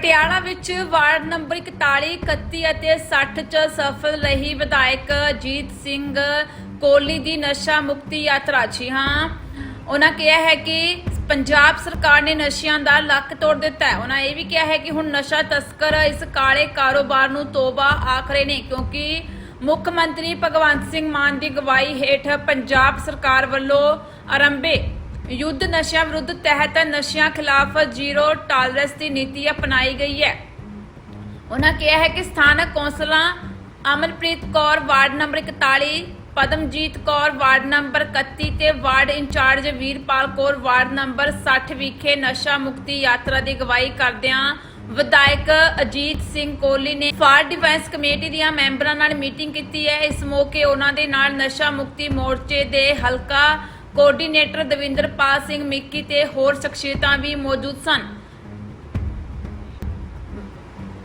ਪਟਿਆਲਾ ਵਿੱਚ ward number 41 31 ਅਤੇ 60 ਚ ਸਫਲ ਰਹੀ ਵਿਧਾਇਕ ਜੀਤ ਸਿੰਘ ਕੋਹਲੀ ਦੀ ਨਸ਼ਾ ਮੁਕਤੀ ਯਾਤਰਾ। ਜੀ ਹਾਂ, ਉਹਨਾਂ ਕਿਹਾ ਹੈ ਕਿ ਪੰਜਾਬ ਸਰਕਾਰ ਨੇ ਨਸ਼ਿਆਂ ਦਾ ਲੱਕ ਤੋੜ ਦਿੱਤਾ ਹੈ। ਉਹਨਾਂ ਇਹ ਵੀ ਕਿਹਾ ਹੈ ਕਿ ਹੁਣ ਨਸ਼ਾ ਤਸਕਰ ਇਸ ਕਾਲੇ ਕਾਰੋਬਾਰ ਨੂੰ ਤੋਬਾ ਆਖ ਰਹੇ ਨੇ, ਕਿਉਂਕਿ ਮੁੱਖ ਮੰਤਰੀ ਭਗਵੰਤ ਸਿੰਘ ਮਾਨ ਦੀ ਗਵਾਹੀ ਹੇਠ ਪੰਜਾਬ ਸਰਕਾਰ ਵੱਲੋਂ ਆਰੰਭੇ ਯੁੱਧ ਨਸ਼ਿਆਂ ਵਿਰੁੱਧ ਤਹਿਤ ਨਸ਼ਿਆਂ ਖਿਲਾਫ ਜ਼ੀਰੋ ਟਾਲਰੈਂਸ ਦੀ ਨੀਤੀ ਅਪਣਾਈ ਗਈ ਹੈ। ਉਹਨਾਂ ਕਿਹਾ ਹੈ ਕਿ ਸਥਾਨਕ ਕੌਂਸਲਾਂ Amarpreet Kaur ward number 41 Padamjit Kaur ward number 31 ਤੇ ward incharge Veerpal Kaur ward number 60 ਵਿਖੇ ਨਸ਼ਾ ਮੁਕਤੀ ਯਾਤਰਾ ਦੀ ਅਗਵਾਈ ਕਰਦਿਆਂ ਵਿਧਾਇਕ ਅਜੀਤ ਸਿੰਘ ਕੋਹਲੀ ਨੇ ਫਾਰ ਡਿਫੈਂਸ ਕਮੇਟੀ ਦੀਆਂ ਮੈਂਬਰਾਂ ਨਾਲ ਮੀਟਿੰਗ ਕੀਤੀ ਹੈ। ਇਸ ਮੌਕੇ ਉਹਨਾਂ ਦੇ ਨਾਲ ਨਸ਼ਾ ਮੁਕਤੀ ਮੋਰਚੇ ਦੇ ਹਲਕਾ ਕੋਆਰਡੀਨੇਟਰ ਦਵਿੰਦਰਪਾਲ ਸਿੰਘ ਮਿੱਕੀ ਤੇ ਹੋਰ ਸ਼ਖਸੀਅਤਾਂ ਵੀ ਮੌਜੂਦ ਸਨ।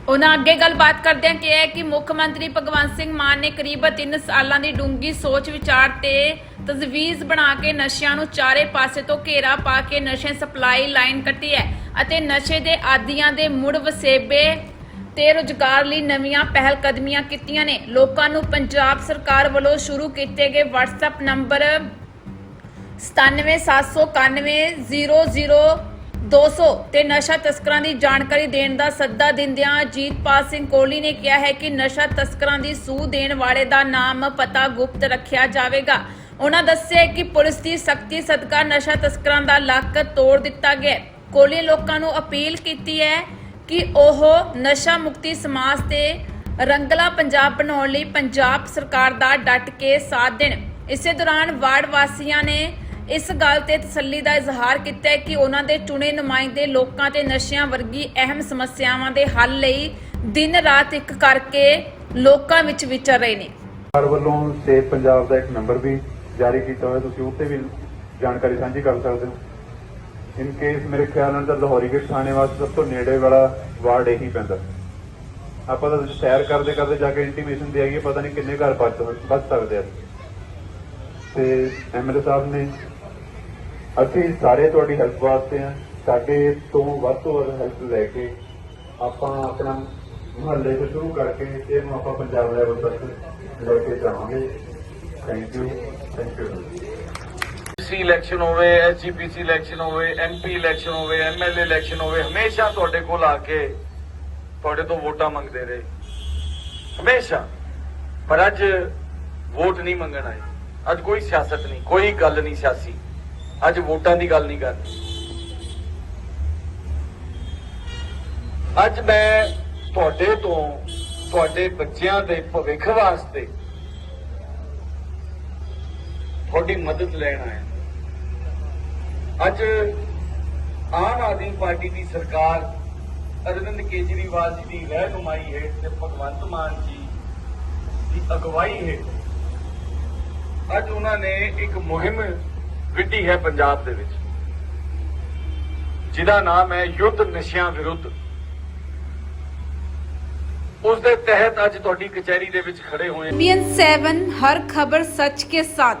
ਉਹਨਾਂ ਅੱਗੇ ਗੱਲਬਾਤ ਕਰਦਿਆਂ ਕਿਹਾ ਕਿ ਮੁੱਖ ਮੰਤਰੀ ਭਗਵੰਤ ਸਿੰਘ ਮਾਨ ਨੇ ਕਰੀਬ 3 ਸਾਲਾਂ ਦੀ ਡੂੰਗੀ ਸੋਚ ਵਿਚਾਰ ਤੇ ਤਜਵੀਜ਼ ਬਣਾ ਕੇ ਨਸ਼ਿਆਂ ਨੂੰ ਚਾਰੇ ਪਾਸੇ ਤੋਂ ਘੇਰਾ ਪਾ ਕੇ ਨਸ਼ੇ ਸਪਲਾਈ ਲਾਈਨ ਕੱਟੀ ਹੈ ਅਤੇ ਨਸ਼ੇ ਦੇ ਆਦੀਆਂ ਦੇ ਮੁੜ ਵਸੇਬੇ ਤੇ ਰੁਜ਼ਗਾਰ ਲਈ ਨਵੀਆਂ ਪਹਿਲ ਕਦਮੀਆਂ ਕੀਤੀਆਂ ਨੇ। ਲੋਕਾਂ ਨੂੰ ਪੰਜਾਬ ਸਰਕਾਰ ਵੱਲੋਂ ਸ਼ੁਰੂ ਕੀਤੇ ਗਏ WhatsApp ਨੰਬਰ 9779900200 ਤੇ ਨਸ਼ਾ ਤਸਕਰਾਂ ਦੀ ਜਾਣਕਾਰੀ ਦੇਣ ਦਾ ਸੱਦਾ ਦਿੰਦਿਆਂ ਜੀਤਪਾਲ ਸਿੰਘ ਕੋਹਲੀ ਨੇ ਕਿਹਾ ਹੈ ਕਿ ਨਸ਼ਾ ਤਸਕਰਾਂ ਦੀ ਸੂਹ ਦੇਣ ਵਾਲੇ ਦਾ ਨਾਮ ਪਤਾ ਗੁਪਤ ਰੱਖਿਆ ਜਾਵੇਗਾ। ਉਹਨਾਂ ਦੱਸਿਆ ਕਿ ਪੁਲਿਸ ਦੀ ਸਖਤੀ ਸਦਕਾ ਨਸ਼ਾ ਤਸਕਰਾਂ ਦਾ ਲੱਕ ਤੋੜ ਦਿੱਤਾ ਗਿਆ ਕੋਹਲੀ ਲੋਕਾਂ ਨੂੰ ਅਪੀਲ ਕੀਤੀ ਹੈ ਕਿ ਉਹ ਨਸ਼ਾ ਮੁਕਤੀ ਸਮਾਜ ਤੇ ਰੰਗਲਾ ਪੰਜਾਬ ਬਣਾਉਣ ਲਈ ਪੰਜਾਬ ਸਰਕਾਰ ਦਾ ਡਟ ਕੇ ਸਾਥ ਦੇਣ। ਇਸੇ ਦੌਰਾਨ ਵਾਰਡ ਵਾਸੀਆਂ ਨੇ ਇਸ ਗੱਲ ਤੇ ਤਸੱਲੀ ਦਾ ਇਜ਼ਹਾਰ ਕੀਤਾ ਹੈ ਕਿ ਉਹਨਾਂ ਦੇ ਚੁਣੇ ਨੁਮਾਇੰਦੇ ਲੋਕਾਂ ਤੇ ਨਸ਼ਿਆਂ ਵਰਗੀ ਅਹਿਮ ਸਮੱਸਿਆਵਾਂ ਦੇ ਹੱਲ ਲਈ ਦਿਨ ਰਾਤ ਇੱਕ ਕਰਕੇ ਲੋਕਾਂ ਵਿੱਚ ਵਿਚਰ ਰਹੇ ਨੇ। ਸਰਕਾਰ ਵੱਲੋਂ ਸੇਫ ਪੰਜਾਬ ਦਾ ਇੱਕ ਨੰਬਰ ਵੀ ਜਾਰੀ ਕੀਤਾ ਹੋਇਆ, ਤੁਸੀਂ ਉੱਤੇ ਵੀ ਜਾਣਕਾਰੀ ਸਾਂਝੀ ਕਰ ਸਕਦੇ ਹੋ। ਇਨ ਕੇਸ ਮੇਰੇ ਖਿਆਲ ਨਾਲ ਤਾਂ ਲਾਹੌਰੀ ਗੇਟ ਥਾਣੇ ਵਾਸਤੇ ਸਭ ਤੋਂ ਨੇੜੇ ਵਾਲਾ ਵਾਰਡ ਇਹੀ ਪੈਂਦਾ। ਆਪਾਂ ਤਾਂ ਸੈਰ ਕਰਦੇ ਕਰਦੇ ਜਾ ਕੇ ਇੰਟੀਮੇਸ਼ਨ ਦੇ ਆਈਏ, ਪਤਾ ਨਹੀਂ ਕਿੰਨੇ ਘਰ ਬਚ ਸਕਦੇ ਆ। ਤੇ ਐਮਐਲਏ ਸਾਹਿਬ ਨੇ ਅਸੀਂ ਸਾਰੇ ਤੁਹਾਡੀ ਹੈਲਪ ਵਾਸਤੇ ਆ। ਸਾਡੇ ਤੋਂ ਵੱਧ ਤੋਂ ਵੱਧ ਹੈਲਪ ਲੈ ਕੇ ਆਪਾਂ ਆਪਣਾ ਮੁਹੱਲੇ ਤੋਂ ਸ਼ੁਰੂ ਕਰਕੇ ਇਹਨੂੰ ਆਪਾਂ ਪੰਜਾਬ ਲੈਵਲ ਤੱਕ ਲੈ ਕੇ ਜਾਵਾਂਗੇ। ਥੈਂਕ ਯੂ ਥੈਂਕ ਯੂ ਸੀ ਇਲੈਕਸ਼ਨ ਹੋਵੇ ਐਸਜੀਪੀਸੀ ਇਲੈਕਸ਼ਨ ਹੋਵੇ ਐਮਪੀ ਇਲੈਕਸ਼ਨ ਹੋਵੇ ਐਮਐਲਏ ਇਲੈਕਸ਼ਨ ਹੋਵੇ, ਹਮੇਸ਼ਾ ਤੁਹਾਡੇ ਕੋਲ ਆ ਕੇ ਤੁਹਾਡੇ ਤੋਂ ਵੋਟਾਂ ਮੰਗਦੇ ਰਹੇ। ਹਮੇਸ਼ਾ। ਪਰ ਅੱਜ ਵੋਟ ਨਹੀਂ ਮੰਗਣ ਆਏ। ਅੱਜ ਕੋਈ ਸਿਆਸਤ ਨਹੀਂ, ਕੋਈ ਗੱਲ ਨਹੀਂ ਸਿਆਸੀ। ਅੱਜ ਵੋਟਾਂ ਦੀ ਗੱਲ ਨਹੀਂ ਕਰਨੀ। ਅੱਜ ਮੈਂ ਤੁਹਾਡੇ ਤੋਂ, ਤੁਹਾਡੇ ਬੱਚਿਆਂ ਦੇ ਭਵਿੱਖ ਵਾਸਤੇ ਤੁਹਾਡੀ ਮਦਦ ਲੈਣ ਆਇਆ ਅੱਜ ਆਮ ਆਦਮੀ ਪਾਰਟੀ ਦੀ ਸਰਕਾਰ ਅਰਵਿੰਦ ਕੇਜਰੀਵਾਲ ਜੀ ਦੀ ਰਹਿਨੁਮਾਈ ਹੇਠ ਤੇ ਭਗਵੰਤ ਮਾਨ ਜੀ ਦੀ ਅਗਵਾਈ ਹੇਠ ਅੱਜ ਉਹਨਾਂ ਨੇ ਇੱਕ ਮੁਹਿੰਮ ਵਿੱਢੀ ਹੈ ਪੰਜਾਬ ਦੇ ਵਿੱਚ। ਜਿਹਦਾ ਨਾਮ ਹੈ ਯੁੱਧ ਨਸ਼ਿਆਂ ਵਿਰੁੱਧ। ਉਸ ਦੇ ਤਹਿਤ ਅੱਜ ਤੁਹਾਡੀ ਕਚਹਿਰੀ ਦੇ ਵਿੱਚ ਖੜੇ ਹੋਏ ਬੀਐਨ 7 ਹਰ ਖਬਰ ਸੱਚ ਕੇ ਸਾਥ।